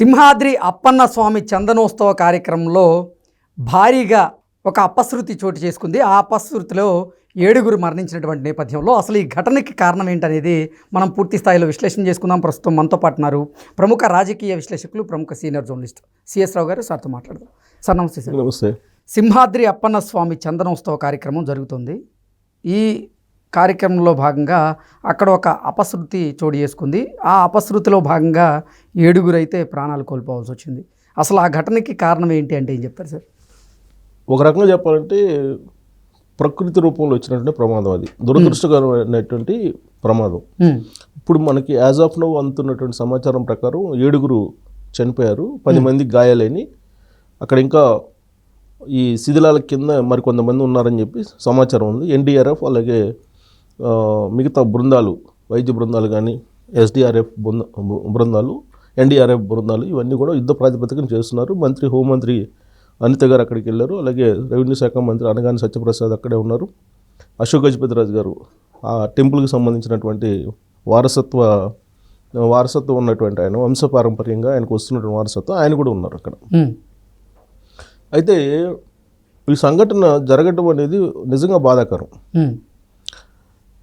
సింహాద్రి అప్పన్న స్వామి చందనోత్సవ కార్యక్రమంలో భారీగా ఒక అపశృతి చోటు చేసుకుంది. ఆ అపశృతిలో ఏడుగురు మరణించినటువంటి నేపథ్యంలో అసలు ఈ ఘటనకి కారణం ఏంటనేది మనం పూర్తి స్థాయిలో విశ్లేషణ చేసుకుందాం. ప్రస్తుతం మనతో పాటు ఉన్నారు ప్రముఖ రాజకీయ విశ్లేషకులు ప్రముఖ సీనియర్ జర్నలిస్ట్ సిఎస్ రావు గారు సార్తో మాట్లాడదాం. సార్ నమస్తే సార్. నమస్తే. సింహాద్రి అప్పన్న స్వామి చందనోత్సవ కార్యక్రమం జరుగుతుంది. ఈ కార్యక్రమంలో భాగంగా అక్కడ ఒక అపశృతి చోటు చేసుకుంది. ఆ అపశృతిలో భాగంగా ఏడుగురు అయితే ప్రాణాలు కోల్పోవాల్సి వచ్చింది. అసలు ఆ ఘటనకి కారణం ఏంటి అంటే ఏం చెప్తారు సార్? ఒక రకంగా చెప్పాలంటే ప్రకృతి రూపంలో వచ్చినటువంటి ప్రమాదం అది. దురదృష్టకరమైనటువంటి ప్రమాదం. ఇప్పుడు మనకి యాజ్ ఆఫ్ నో అందుతున్నటువంటి సమాచారం ప్రకారం ఏడుగురు చనిపోయారు. పది మంది గాయాలైన అక్కడ ఇంకా ఈ శిథిలాల కింద మరికొంతమంది ఉన్నారని చెప్పి సమాచారం ఉంది. ఎన్డీఆర్ఎఫ్ అలాగే మిగతా బృందాలు వైద్య బృందాలు కానీ ఎస్డిఆర్ఎఫ్ బృంద బృందాలు ఎన్డీఆర్ఎఫ్ బృందాలు ఇవన్నీ కూడా యుద్ధ ప్రాతిపదికన చేస్తున్నారు. మంత్రి హోంమంత్రి అనిత గారు అక్కడికి వెళ్ళారు. అలాగే రెవెన్యూ శాఖ మంత్రి అనగాని సత్యప్రసాద్ అక్కడే ఉన్నారు. అశోక్ గజపతిరాజు గారు ఆ టెంపుల్కి సంబంధించినటువంటి వారసత్వ వారసత్వం ఉన్నటువంటి ఆయన వంశపారంపర్యంగా ఆయనకు వస్తున్నటువంటి వారసత్వం ఆయన కూడా ఉన్నారు అక్కడ. అయితే ఈ సంఘటన జరగటం అనేది నిజంగా బాధాకరం.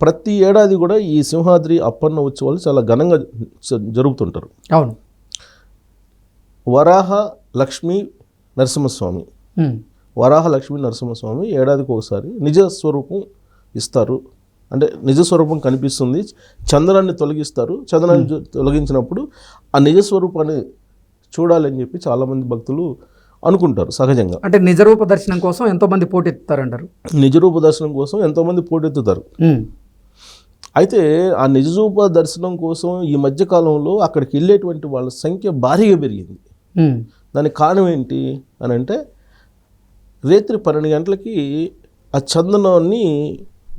ప్రతి ఏడాది కూడా ఈ సింహాద్రి అప్పన్న ఉత్సవాలు చాలా ఘనంగా జ- జరుపుతుంటారు. అవును. వరాహ లక్ష్మీ నరసింహస్వామి. వరాహ లక్ష్మీ నరసింహస్వామి ఏడాదికి ఒకసారి నిజ స్వరూపం ఇస్తారు. అంటే నిజ స్వరూపం కనిపిస్తుంది. చంద్రాన్ని తొలగిస్తారు. చంద్రాన్ని తొలగించినప్పుడు ఆ నిజ స్వరూపాన్ని చూడాలని చెప్పి చాలామంది భక్తులు అనుకుంటారు సహజంగా. అంటే నిజరూప దర్శనం కోసం ఎంతోమంది పోటెత్తుతారంటారు. నిజరూప దర్శనం కోసం ఎంతోమంది పోటెత్తుతారు. అయితే ఆ నిజరూప దర్శనం కోసం ఈ మధ్య కాలంలో అక్కడికి వెళ్ళేటువంటి వాళ్ళ సంఖ్య భారీగా పెరిగింది. దానికి కారణం ఏంటి అని అంటే రేత్రి పన్నెండు గంటలకి ఆ చందనాన్ని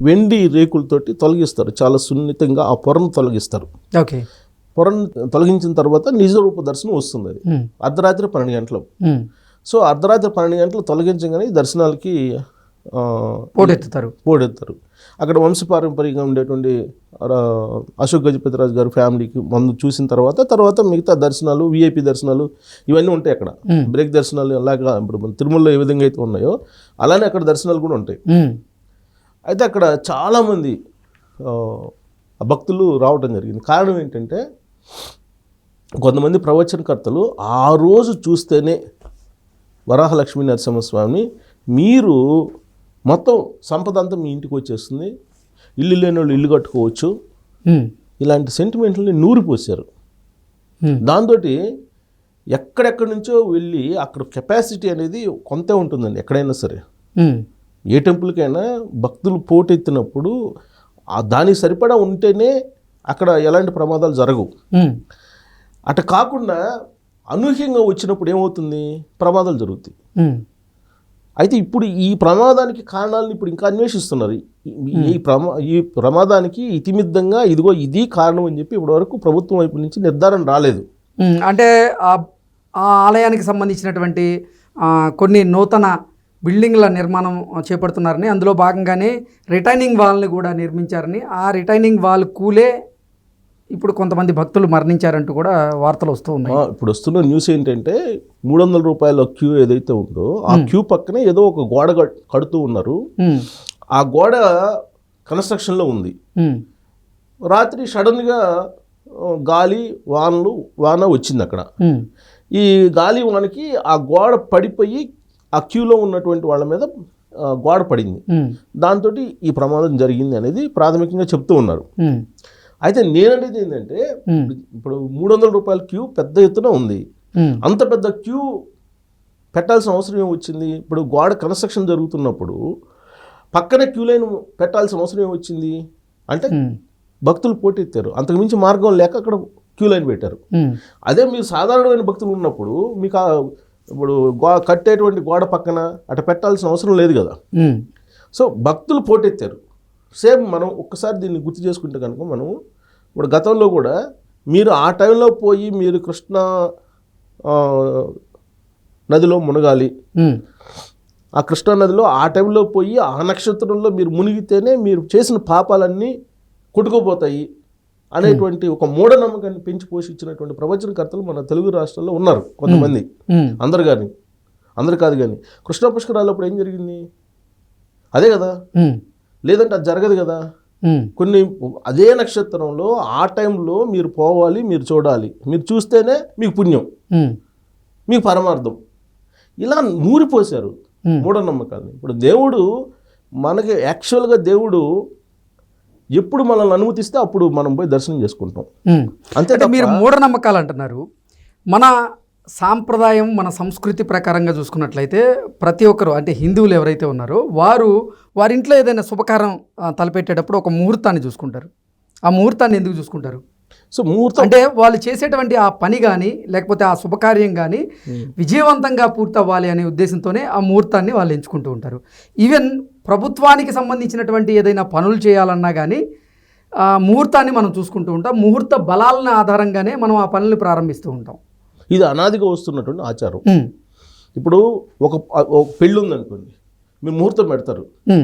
వెండి రేకులతోటి తొలగిస్తారు. చాలా సున్నితంగా ఆ పొరను తొలగిస్తారు. ఓకే. పొరను తొలగించిన తర్వాత నిజరూప దర్శనం వస్తుంది అది. అర్ధరాత్రి పన్నెండు గంటలు. సో అర్ధరాత్రి పన్నెండు గంటలు తొలగించగానే దర్శనాలకి పోటెత్తుతారు. పోడెత్తారు అక్కడ వంశపారంపర్యంగా ఉండేటువంటి అశోక్ గజపతిరాజు గారి ఫ్యామిలీకి ముందు చూసిన తర్వాత తర్వాత మిగతా దర్శనాలు విఐపి దర్శనాలు ఇవన్నీ ఉంటాయి అక్కడ. బ్రేక్ దర్శనాలు అలాగా ఇప్పుడు మన తిరుమలలో ఏ విధంగా అయితే ఉన్నాయో అలానే అక్కడ దర్శనాలు కూడా ఉంటాయి. అయితే అక్కడ చాలామంది భక్తులు రావటం జరిగింది. కారణం ఏంటంటే కొంతమంది ప్రవచనకర్తలు ఆ రోజు చూస్తేనే వరాహలక్ష్మీ నరసింహస్వామి మీరు మొత్తం సంపద అంతా మీ ఇంటికి వచ్చేస్తుంది. ఇల్లు లేని వాళ్ళు ఇల్లు కట్టుకోవచ్చు. ఇలాంటి సెంటిమెంట్లని నూరిపోసారు దాంతో ఎక్కడెక్కడి నుంచో వెళ్ళి అక్కడ కెపాసిటీ అనేది కొంతే ఉంటుందండి ఎక్కడైనా సరే. ఏ టెంపుల్కైనా భక్తులు పోటెత్తినప్పుడు ఆ దానికి సరిపడా ఉంటేనే అక్కడ ఎలాంటి ప్రమాదాలు జరగవు. ఉమ్, అట కాకుండా అనూహ్యంగా వచ్చినప్పుడు ఏమవుతుంది? ప్రమాదాలు జరుగుతాయి. అయితే ఇప్పుడు ఈ ప్రమాదానికి కారణాలను ఇప్పుడు ఇంకా అన్వేషిస్తున్నారు. ఈ- ప్రమా ఈ ప్రమాదానికి ఇతిమిద్దంగా ఇదిగో ఇది కారణం అని చెప్పి ఇప్పటివరకు ప్రభుత్వం వైపు నుంచి నిర్ధారణ రాలేదు. అంటే ఆ ఆ ఆలయానికి సంబంధించినటువంటి కొన్ని నూతన బిల్డింగ్ల నిర్మాణం చేపడుతున్నారని అందులో భాగంగానే రిటైనింగ్ వాల్ని కూడా నిర్మించారని ఆ రిటైనింగ్ వాల్ కూలే ఇప్పుడు కొంతమంది భక్తులు మరణించారంటూ కూడా వార్తలు వస్తూ ఉన్నాయి. ఇప్పుడు వస్తున్న న్యూస్ ఏంటంటే మూడు వందల రూపాయల క్యూ ఏదైతే ఉందో ఆ క్యూ పక్కనే ఏదో ఒక గోడ కడుతూ ఉన్నారు. ఉమ్, ఆ గోడ కన్స్ట్రక్షన్లో ఉంది. ఉమ్, రాత్రి సడన్గా గాలి వానలు వాన వచ్చింది అక్కడ. ఈ గాలి వానకి ఆ గోడ పడిపోయి ఆ క్యూలో ఉన్నటువంటి వాళ్ళ మీద గోడ పడింది. దాంతో ఈ ప్రమాదం జరిగింది అనేది ప్రాథమికంగా చెప్తూ ఉన్నారు. అయితే నేననేది ఏంటంటే ఇప్పుడు మూడు వందల రూపాయల క్యూ పెద్ద ఎత్తున ఉంది. అంత పెద్ద క్యూ పెట్టాల్సిన అవసరం ఏం వచ్చింది? ఇప్పుడు గోడ కన్స్ట్రక్షన్ జరుగుతున్నప్పుడు పక్కనే క్యూ లైన్ పెట్టాల్సిన అవసరం ఏం వచ్చింది? అంటే భక్తులు పోటెత్తారు అంతకుమించి మార్గం లేక అక్కడ క్యూ లైన్ పెట్టారు. అదే మీరు సాధారణమైన భక్తులు ఉన్నప్పుడు మీకు ఇప్పుడు గో కట్టేటువంటి గోడ పక్కన అట పెట్టాల్సిన అవసరం లేదు కదా. సో భక్తులు పోటెత్తారు సేమ్ మనం ఒక్కసారి దీన్ని గుర్తు చేసుకుంటే కనుక మనం ఇప్పుడు గతంలో కూడా మీరు ఆ టైంలో పోయి మీరు కృష్ణ నదిలో మునగాలి. ఆ కృష్ణా నదిలో ఆ టైంలో పోయి ఆ నక్షత్రంలో మీరు మునిగితేనే మీరు చేసిన పాపాలన్నీ కొట్టుకుపోతాయి అనేటువంటి ఒక మూఢనమ్మకాన్ని పెంచి పోషించినటువంటి ప్రవచనకర్తలు మన తెలుగు రాష్ట్రాల్లో ఉన్నారు కొంతమంది. అందరు కానీ అందరు కాదు కానీ కృష్ణ పుష్కరాలు అప్పుడు ఏం జరిగింది? అదే కదా? లేదంటే అది జరగదు కదా. కొన్ని అదే నక్షత్రంలో ఆ టైంలో మీరు పోవాలి మీరు చూడాలి. మీరు చూస్తేనే మీకు పుణ్యం. మీకు పరమార్థం. ఇలా నూరిపోశారు. మూఢనమ్మకాన్ని ఇప్పుడు దేవుడు మనకి యాక్చువల్గా దేవుడు ఎప్పుడు మనల్ని అనుమతిస్తే అప్పుడు మనం పోయి దర్శనం చేసుకుంటాం. అంతే మీరు మూఢనమ్మకాలు అంటున్నారు. మన సాంప్రదాయం మన సంస్కృతి ప్రకారంగా చూసుకున్నట్లయితే ప్రతి ఒక్కరు అంటే హిందువులు ఎవరైతే ఉన్నారో వారు వారి ఇంట్లో ఏదైనా శుభకారం తలపెట్టేటప్పుడు ఒక ముహూర్తాన్ని చూసుకుంటారు. ఆ ముహూర్తాన్ని ఎందుకు చూసుకుంటారు? సో ముహూర్తం అంటే వాళ్ళు చేసేటువంటి ఆ పని కానీ లేకపోతే ఆ శుభకార్యం కానీ విజయవంతంగా పూర్తవ్వాలి అనే ఉద్దేశంతోనే ఆ ముహూర్తాన్ని వాళ్ళు ఎంచుకుంటూ ఉంటారు. ఈవెన్ ప్రభుత్వానికి సంబంధించినటువంటి ఏదైనా పనులు చేయాలన్నా కానీ ఆ ముహూర్తాన్ని మనం చూసుకుంటూ ఉంటాం. ముహూర్త బలాలను ఆధారంగానే మనం ఆ పనులు ప్రారంభిస్తూ ఉంటాం. ఇది అనాదిగా వస్తున్నటువంటి ఆచారం. ఇప్పుడు ఒక పెళ్ళి ఉందనుకోండి మీరు ముహూర్తం పెడతారు.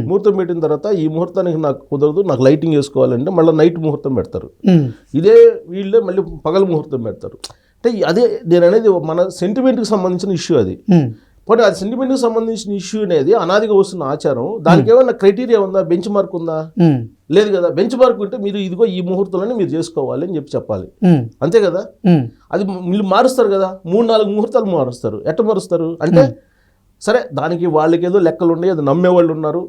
ముహూర్తం పెట్టిన తర్వాత ఈ ముహూర్తానికి నాకు కుదరదు నాకు లైటింగ్ వేసుకోవాలంటే మళ్ళీ నైట్ ముహూర్తం పెడతారు. ఇదే వీళ్ళే మళ్ళీ పగల ముహూర్తం పెడతారు. అంటే అదే నేను అనేది మన సెంటిమెంట్కి సంబంధించిన ఇష్యూ అది. పోనీ అది సెంటిమెంట్కి సంబంధించిన ఇష్యూ అనేది అనాదిగా వస్తున్న ఆచారం. దానికి ఏమన్నా క్రైటీరియా ఉందా? బెంచ్ మార్క్ ఉందా? ఉమ్, లేదు కదా. బెంచ్ మార్క్ ఉంటే మీరు ఇదిగో ఈ ముహూర్తంలోనే మీరు చేసుకోవాలి అని చెప్పి చెప్పాలి. ఉమ్, అంతే కదా? అది మీరు మారుస్తారు కదా. మూడు నాలుగు ముహూర్తాలు మారుస్తారు. ఎట్ట మారుస్తారు? అంటే సరే దానికి వాళ్ళకి ఏదో లెక్కలు ఉన్నాయి అది నమ్మేవాళ్ళు ఉన్నారు.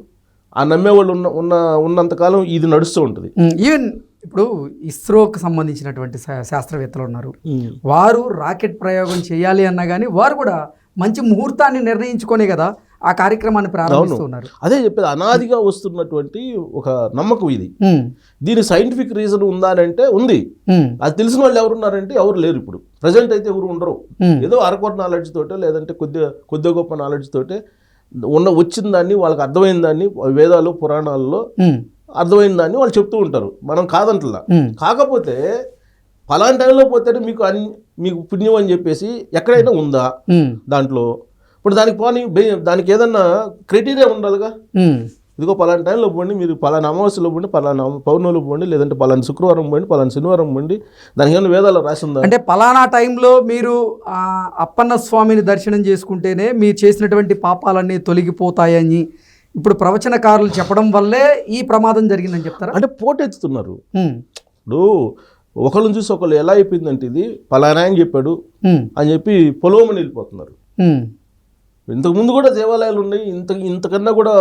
ఆ నమ్మేవాళ్ళు ఉన్న ఉన్న ఉన్నంతకాలం ఇది నడుస్తూ ఉంటుంది. ఈవెన్ ఇప్పుడు ఇస్రోకి సంబంధించినటువంటి శాస్త్రవేత్తలు ఉన్నారు. వారు రాకెట్ ప్రయోగం చేయాలి అన్నా కానీ వారు కూడా మంచి ముహూర్తాన్ని నిర్ణయించుకొనే కదా ఆ కార్యక్రమాన్ని ప్రారంభిస్తూ ఉన్నారు. అదే చెప్పేది అనాదిగా వస్తున్నటువంటి ఒక నమ్మకం ఇది. దీని సైంటిఫిక్ రీజన్ ఉందా. అని అంటే ఉంది అది తెలిసిన వాళ్ళు ఎవరున్నారంటే ఎవరు లేరు ఇప్పుడు. ప్రజెంట్ అయితే ఎవరు ఉండరు. ఏదో అరకొట నాలెడ్జ్ తోటే లేదంటే కొద్దిగా కొద్దిగా గొప్ప నాలెడ్జ్ తోటే ఉన్న వచ్చిన దాన్ని వాళ్ళకి అర్థమైన దాన్ని వేదాలు పురాణాల్లో అర్థమైన దాన్ని వాళ్ళు చెప్తూ ఉంటారు. మనం కాదంటలా కాకపోతే ఫలానా టైంలో పోతే మీకు అన్ని మీకు పుణ్యం అని చెప్పేసి ఎక్కడైనా ఉందా? దాంట్లో. ఇప్పుడు దానికి పోనీ దానికి ఏదన్నా క్రైటీరియా ఉండాలిగా? ఉమ్, ఇదిగో పలానా టైంలో పోండి మీరు పలానా అమావాస్యలో పోండి పలానా పౌర్ణమిలో పోండి లేదంటే పలానా శుక్రవారం పోండి పలానా శనివారం పోండి దానికి ఏమైనా వేదాలు రాసిందా? అంటే పలానా టైంలో మీరు అప్పన్న స్వామిని దర్శనం చేసుకుంటేనే మీరు చేసినటువంటి పాపాలన్నీ తొలగిపోతాయని ఇప్పుడు ప్రవచనకారులు చెప్పడం వల్లే ఈ ప్రమాదం జరిగిందని చెప్తారా? అంటే పోటెత్తుతున్నారు. ఇప్పుడు ఒకళ్ళని చూసి ఒకళ్ళు ఎలా అయిపోయిందంటే ఇది పలానా అని చెప్పాడు అని చెప్పి పొలవమని వెళ్ళిపోతున్నారు ఇంతకుముందు కూడా దేవాలయాలు ఉన్నాయి ఇంత ఇంతకన్నా కూడా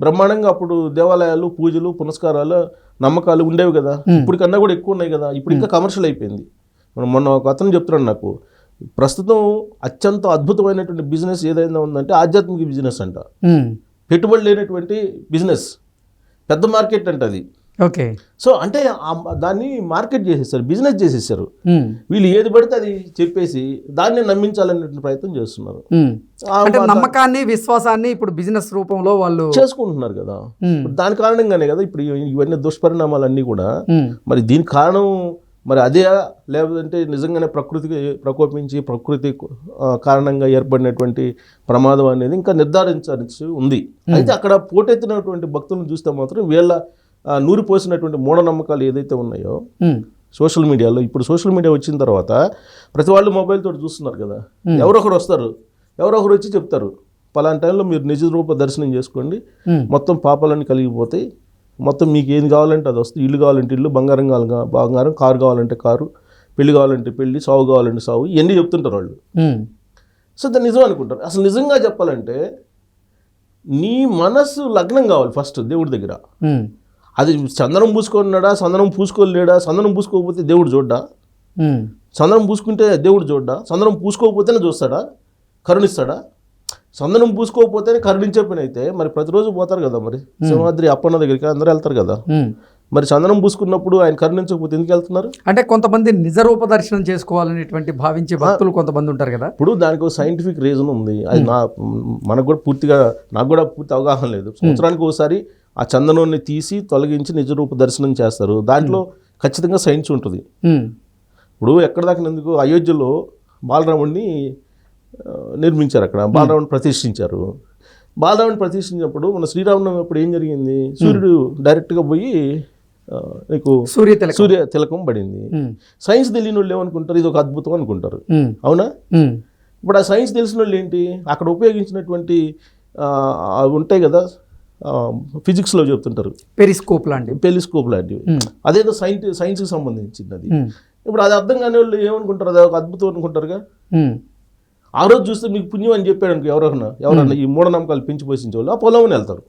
బ్రహ్మాండంగా అప్పుడు దేవాలయాలు పూజలు పునస్కారాలు నమ్మకాలు ఉండేవి కదా. ఇప్పటికన్నా కూడా ఎక్కువ ఉన్నాయి కదా. ఇప్పుడు ఇంకా కమర్షియల్ అయిపోయింది. మనం మొన్న ఒక అతను చెప్తున్నాడు నాకు ప్రస్తుతం అత్యంత అద్భుతమైనటువంటి బిజినెస్ ఏదైనా ఉందంటే ఆధ్యాత్మిక బిజినెస్ అంట. పెట్టుబడి లేనటువంటి బిజినెస్. పెద్ద మార్కెట్ అంట అది. ఓకే. సో అంటే దాన్ని మార్కెట్ చేసేసారు బిజినెస్ చేసేసారు వీళ్ళు ఏది పడితే అది చెప్పేసి దాన్ని నమ్మించాలనే ప్రయత్నం చేస్తున్నారు. అంటే నమ్మకాన్ని విశ్వాసాన్ని ఇప్పుడు బిజినెస్ రూపంలో వాళ్ళు చేసుకుంటున్నారు కదా. దాని కారణంగానే కదా ఇప్పుడు ఇవ- ఇవన్నీ దుష్పరిణామాలన్నీ కూడా మరి దీనికి కారణం మరి అదే లేదంటే నిజంగానే ప్రకృతికి ప్రకోపించి ప్రకృతి కారణంగా ఏర్పడినటువంటి ప్రమాదం అనేది ఇంకా నిర్ధారించాల్సి ఉంది. అయితే అక్కడ పోటెత్తినటువంటి భక్తులను చూస్తే మాత్రం వీళ్ళ ఆ, నూరిపోసినటువంటి మూఢనమ్మకాలు ఏదైతే ఉన్నాయో సోషల్ మీడియాలో ఇప్పుడు సోషల్ మీడియా వచ్చిన తర్వాత ప్రతి వాళ్ళు మొబైల్ తోటి చూస్తున్నారు కదా. ఎవరొకరు వస్తారు. ఎవరొకరు వచ్చి చెప్తారు. పలానా టైంలో మీరు నిజ రూప దర్శనం చేసుకోండి. మొత్తం పాపాలన్నీ కలిగిపోతాయి. మొత్తం మీకు ఏది కావాలంటే అది వస్తుంది. ఇల్లు కావాలంటే ఇల్లు బంగారం కావాలి బంగారం కారు కావాలంటే కారు పెళ్ళి కావాలంటే పెళ్ళి సాగు కావాలంటే సాగు ఇవన్నీ చెప్తుంటారు వాళ్ళు. సో దాన్ని నిజం అనుకుంటారు. అసలు నిజంగా చెప్పాలంటే నీ మనసు లగ్నం కావాలి ఫస్ట్ దేవుడి దగ్గర. అది చందనం పూసుకున్నాడా చందనం పూసుకోలేడా? చందనం పూసుకోకపోతే దేవుడు చూడ్డా? చందనం పూసుకుంటే దేవుడు చూడ్డా? చందనం పూసుకోకపోతేనే చూస్తాడా? కరుణిస్తాడా? చందనం పూసుకోకపోతేనే కరుణించే పని అయితే మరి ప్రతిరోజు పోతారు కదా మరి? సింహాద్రి అప్పన్న దగ్గరికి అందరూ వెళ్తారు కదా. మరి చందనం పూసుకున్నప్పుడు ఆయన కరుణించకపోతే ఎందుకు వెళ్తున్నారు? అంటే కొంతమంది నిజ రూప దర్శనం చేసుకోవాలనేటువంటి భావించే భక్తులు కొంతమంది ఉంటారు కదా? ఇప్పుడు దానికి ఒక సైంటిఫిక్ రీజన్ ఉంది. అది నా మనకు కూడా పూర్తిగా నాకు కూడా పూర్తి అవగాహన లేదు. సంవత్సరానికి ఒకసారి ఆ చందనాన్ని తీసి తొలగించి నిజరూప దర్శనం చేస్తారు. దాంట్లో ఖచ్చితంగా సైన్స్ ఉంటుంది. ఇప్పుడు ఎక్కడ దాకా ఎందుకు? అయోధ్యలో బాలరాముడిని నిర్మించారు అక్కడ. బాలరాముడిని ప్రతిష్ఠించారు. బాలరాముడిని ప్రతిష్ఠించినప్పుడు మన శ్రీరామనవమి అప్పుడు ఏం జరిగింది? సూర్యుడు డైరెక్ట్గా పోయి నీకు సూర్య సూర్య తిలకం పడింది. సైన్స్ తెలియని వాళ్ళు ఏమనుకుంటారు? ఇది ఒక అద్భుతం అనుకుంటారు. అవునా? ఇప్పుడు ఆ సైన్స్ తెలిసిన వాళ్ళు ఏంటి? అక్కడ ఉపయోగించినటువంటి ఉంటాయి కదా ఫిజిక్స్లో చెప్తుంటారు. పెరిస్కోప్ లాంటివి. పెలిస్కోప్ లాంటివి. అదేదో సైన్స్ సైన్స్కి సంబంధించింది అది. ఇప్పుడు అది అర్థం కాని వాళ్ళు ఏమనుకుంటారు? అది ఒక అద్భుతం అనుకుంటారుగా? ఆ రోజు చూస్తే మీకు పుణ్యం అని చెప్పాడు అనుకో ఎవరన్నా ఎవరన్నా ఈ మూఢనమ్మకాలు పెంచి పోషించే వాళ్ళు ఆ పొలం వెళ్తారు.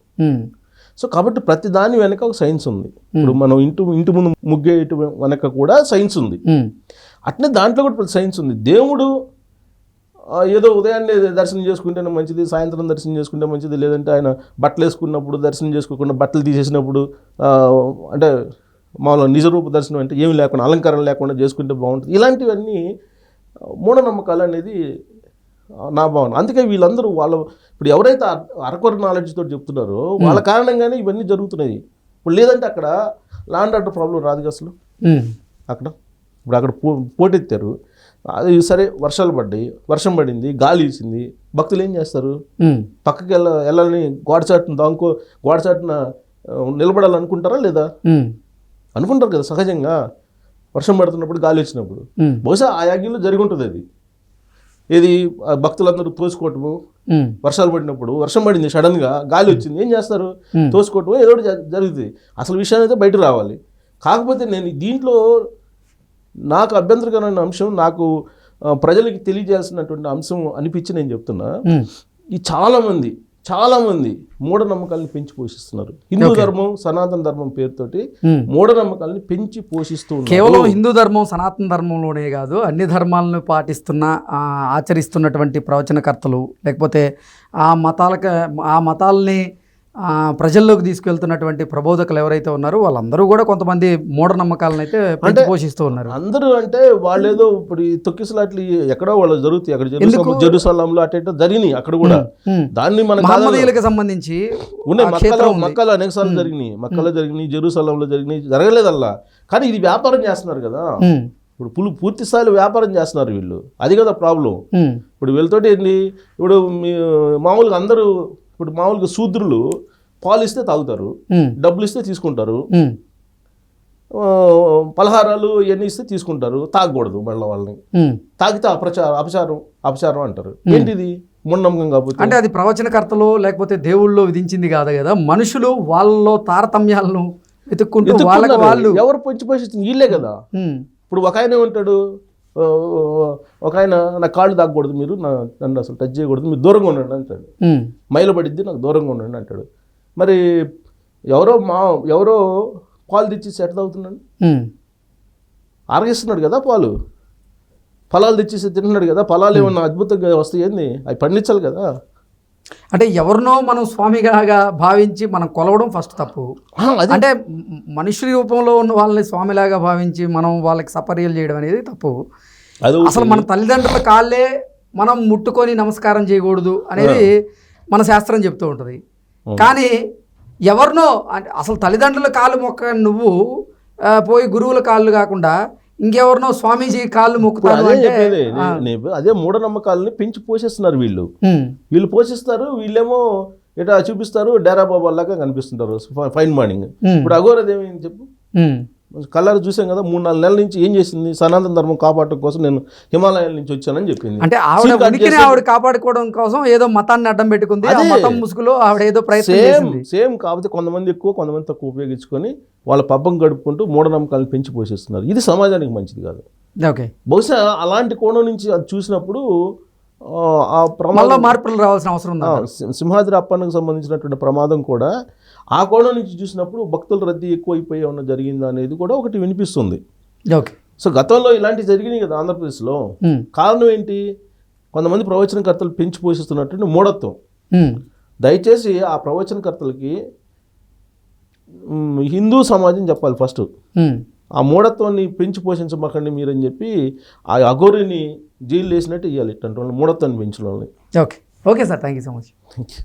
సో కాబట్టి ప్రతి దాని వెనక ఒక సైన్స్ ఉంది. ఇప్పుడు మనం ఇంటి ఇంటి ముందు ముగ్గే ఇటు వెనక కూడా సైన్స్ ఉంది. అట్నే దాంట్లో కూడా ప్రతి సైన్స్ ఉంది. దేవుడు ఏదో ఉదయాన్నే దర్శనం చేసుకుంటేనే మంచిది సాయంత్రం దర్శనం చేసుకుంటే మంచిది లేదంటే ఆయన బట్టలు వేసుకున్నప్పుడు దర్శనం చేసుకోకుండా బట్టలు తీసేసినప్పుడు అంటే మామూలుగా నిజరూప దర్శనం అంటే ఏమి లేకుండా అలంకారం లేకుండా చేసుకుంటే బాగుంటుంది. ఇలాంటివన్నీ మూఢనమ్మకాలు అనేది నా భావన. అందుకే వీళ్ళందరూ వాళ్ళ ఇప్పుడు ఎవరైతే అర- అరకొర నాలెడ్జ్ తోటి చెప్తున్నారో వాళ్ళ కారణంగానే ఇవన్నీ జరుగుతున్నాయి. ఇప్పుడు లేదంటే అక్కడ ల్యాండ్ ఆర్డర్ ప్రాబ్లం రాదు అసలు. అక్కడ ఇప్పుడు అక్కడ పో పోటెత్తారు. అది సరే వర్షాలు పడ్డాయి. వర్షం పడింది గాలి ఇచ్చింది భక్తులు ఏం చేస్తారు? పక్కకి వెళ్ళ వెళ్ళాలని గోడచాటును దాంకో గోడచాటున నిలబడాలనుకుంటారా లేదా? అనుకుంటారు కదా సహజంగా. వర్షం పడుతున్నప్పుడు గాలి వచ్చినప్పుడు బహుశా ఆ యాగిల్లో జరిగి ఉంటుంది అది ఏది భక్తులందరూ తోసుకోవటము. వర్షాలు పడినప్పుడు వర్షం పడింది సడన్గా గాలి వచ్చింది ఏం చేస్తారు? Hmm. తోసుకోవటం ఏదో జరుగుతుంది. అసలు విషయాన్ని అయితే బయట రావాలి. కాకపోతే నేను దీంట్లో నాకు అభ్యంతరకరమైన అంశం నాకు ప్రజలకి తెలియజేయాల్సినటువంటి అంశం అనిపించి నేను చెప్తున్నా. ఈ చాలామంది చాలామంది మూఢనమ్మకాలను పెంచి పోషిస్తున్నారు. హిందూ ధర్మం సనాతన ధర్మం పేరుతోటి. మూఢనమ్మకాలను పెంచి పోషిస్తూ కేవలం హిందూ ధర్మం సనాతన ధర్మంలోనే కాదు అన్ని ధర్మాలను పాటిస్తున్న ఆచరిస్తున్నటువంటి ప్రవచనకర్తలు లేకపోతే ఆ మతాలకు ఆ మతాలని ప్రజల్లోకి తీసుకెళ్తున్నటువంటి ప్రబోధకులు ఎవరైతే ఉన్నారో వాళ్ళందరూ కూడా కొంతమంది మూఢనమ్మకాలను అయితే పెంచి పోషిస్తూ ఉన్నారు. అందరూ అంటే వాళ్ళేదో ఇప్పుడు ఈ తొక్కిసలాట్లు ఎక్కడో వాళ్ళు జరుగుతాయి. అక్కడ జెరూసలం జెరూసలంలో అటు ఇటు జరిగినాయి. అక్కడ కూడా. దాన్ని మనం సంబంధించి ఉన్నాయి. మక్కలో అనేక సార్లు జరిగినాయి. మక్కలో జరిగినాయి జెరూసలంలో జరిగినాయి. జరగలేదల్లా. కానీ ఇది వ్యాపారం చేస్తున్నారు కదా. ఇప్పుడు పులు పూర్తి స్థాయిలో వ్యాపారం చేస్తున్నారు వీళ్ళు. అది కదా ప్రాబ్లం. ఇప్పుడు వీళ్ళతోటి ఏంటి ఇప్పుడు మామూలుగా అందరూ ఇప్పుడు మామూలుగా శూద్రులు పాలు ఇస్తే తాగుతారు డబ్బులు ఇస్తే తీసుకుంటారు. పలహారాలు ఇవన్నీ ఇస్తే తీసుకుంటారు తాగకూడదు మళ్ళీ వాళ్ళని. తాగితే అపచారం అపచారం అపచారం అంటారు. ఏంటిది? మూఢనమ్మకం కాకపోతే అంటే అది ప్రవచనకర్తలు లేకపోతే దేవుళ్ళు విధించింది కాదు కదా మనుషులు వాళ్ళలో తారతమ్యాలను వెతుక్కుంటూ వాళ్ళకి. వాళ్ళు ఎవరు పంచి పోషిస్తుంది? వీళ్ళే కదా. ఇప్పుడు ఒక ఆయన ఏమంటాడు "ఓ, ఓ, ఓ, ఒక ఆయన నా కాళ్ళు తాగకూడదు మీరు నా నన్ను అసలు టచ్ చేయకూడదు మీరు దూరంగా ఉండండి అంటాడు. మైలు పడిద్ది నాకు దూరంగా ఉండండి అంటాడు. మరి ఎవరో మా ఎవరో పాలు తెచ్చి సెట్ తాగుతున్నాడు? ఆరగిస్తున్నాడు కదా పాలు. ఫలాలు తెచ్చేసి తింటున్నాడు కదా ఫలాలు ఏమన్నా అద్భుతంగా వస్తాయి ఏంది? అవి పండించాలి కదా. అంటే ఎవరినో మనం స్వామిగా భావించి మనం కొలవడం ఫస్ట్ తప్పు. అంటే మ- మనుషుల రూపంలో ఉన్న వాళ్ళని స్వామిలాగా భావించి మనం వాళ్ళకి సపర్యలు చేయడం అనేది తప్పు. అసలు మన తల్లిదండ్రుల కాళ్ళే మనం ముట్టుకొని నమస్కారం చేయకూడదు అనేది మన శాస్త్రం చెప్తూ ఉంటుంది. కానీ ఎవరినో అసలు తల్లిదండ్రుల కాళ్ళు మొక్క నువ్వు పోయి గురువుల కాళ్ళు కాకుండా ఇంకెవరినో స్వామీజీ కాళ్ళు మొక్కుతాను అదే మూఢనమ్మకాలని పెంచి పోషిస్తున్నారు వీళ్ళు. వీళ్ళు పోషిస్తారు వీళ్ళేమో ఇట్లా చూపిస్తారు డేరా బాబా లాగా కనిపిస్తుంటారు ఫైన్ మార్నింగ్. ఇప్పుడు అఘోరది ఏమైంది చెప్పు? కలర్ చూసాం కదా మూడు నాలుగు నెలల నుంచి ఏం చేసింది? సనాతన ధర్మం కాపాడటం కోసం నేను హిమాలయాల నుంచి వచ్చానని చెప్పింది. అంటే ఆవిడ ఉనికిని ఆవిడ కాపాడుకోవడం కోసం ఏదో మతాన్ని అడ్డం పెట్టుకుంది. మతం ముసుగులో ఆవిడ ఏదో ప్రయత్నం సేమ్ కాకపోతే కొంతమంది ఎక్కువ కొంతమంది తక్కువ ఉపయోగించుకొని వాళ్ళ పబ్బం గడుపుకుంటూ మూఢనమ్మకాలను పెంచి పోషిస్తున్నారు. ఇది సమాజానికి మంచిది కాదు. ఓకే. బహుశా అలాంటి కోణం నుంచి అది చూసినప్పుడు ఆ, ప్రమాదం మార్పులు రావాల్సిన అవసరం సింహాద్రి అప్పన్నకు సంబంధించినటువంటి ప్రమాదం కూడా ఆ కోణం నుంచి చూసినప్పుడు భక్తుల రద్దీ ఎక్కువైపోయి ఉన్న జరిగిందా అనేది కూడా ఒకటి వినిపిస్తుంది. ఓకే. సో గతంలో ఇలాంటివి జరిగినాయి కదా ఆంధ్రప్రదేశ్లో. కారణం ఏంటి? కొంతమంది ప్రవచనకర్తలు పెంచి పోషిస్తున్నటువంటి మూఢత్వం. దయచేసి ఆ ప్రవచనకర్తలకి హిందూ సమాజం చెప్పాలి ఫస్ట్. ఆ మూఢత్వాన్ని పెంచి పోషించమాకండి మీరని చెప్పి ఆ అఘోరిని జైలు వేసినట్టు ఇవ్వాలి ఇట్లాంటి వాళ్ళు మూఢత్వాన్ని పెంచిన వాళ్ళని okay. Okay sir. Thank you so much. Thank you